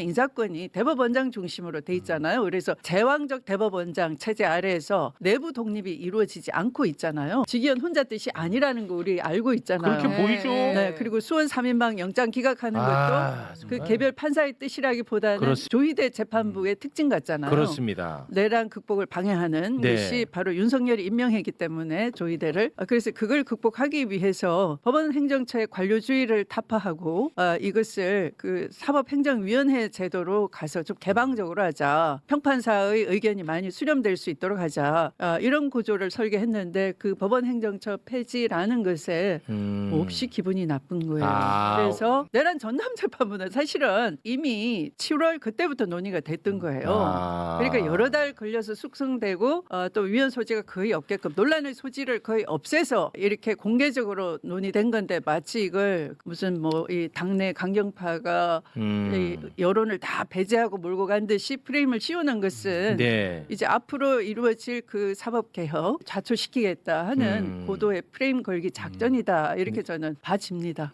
인사권이 대법원장 중심으로 돼 있잖아요. 그래서 제왕적 대법원장 체제 아래에서 내부 독립이 이루어지지 않고 있잖아요. 직위원 혼자 뜻이 아니라는 거 우리 알고 있잖아요. 그렇게 보이죠. 네, 그리고 수원 3인방 영장 기각하는 것도 아, 그 정말. 개별 판사의 뜻이라기보다는 그렇습- 조희대 재판부의 특징 같잖아요. 그렇습니다. 내란 극복을 방해하는 네. 것이 바로 윤석열이 임명했기 때문에 조희대를 아, 그래서 그걸 극복하기 위해서 법원 행정처의 관료주의를 타파하고 아, 이것을 그 사법행정위원회 제도로 가서 좀 개방적으로 하자 평판사의 의견이 많이 수렴될 수 있도록 하자 아, 이런 구조를 설계했는데 그 법원 행정처 폐지라는 것에 음. 몹시 기분이 나쁜 거예요. 아. 그래서 내란 전남 재판부는 사실은 이미 7월 그때부터 논의가 됐던 거예요. 아. 그러니까 여러 달 걸려서 숙성되고 어, 또 위헌 소지가 거의 없게끔 논란의 소지를 거의 없애서 이렇게 공개적으로 논의된 건데 마치 이걸 무슨 뭐 이 당내 강경파가 음. 이 여론을 다 배제하고 몰고 간 듯이 프레임을 씌우는 것은 네. 이제 앞으로 이루어질 그 사법 개혁 좌초시키겠다 하는 음. 고도의 프레임 걸기 작전이다 이렇게 저는 봐집니다.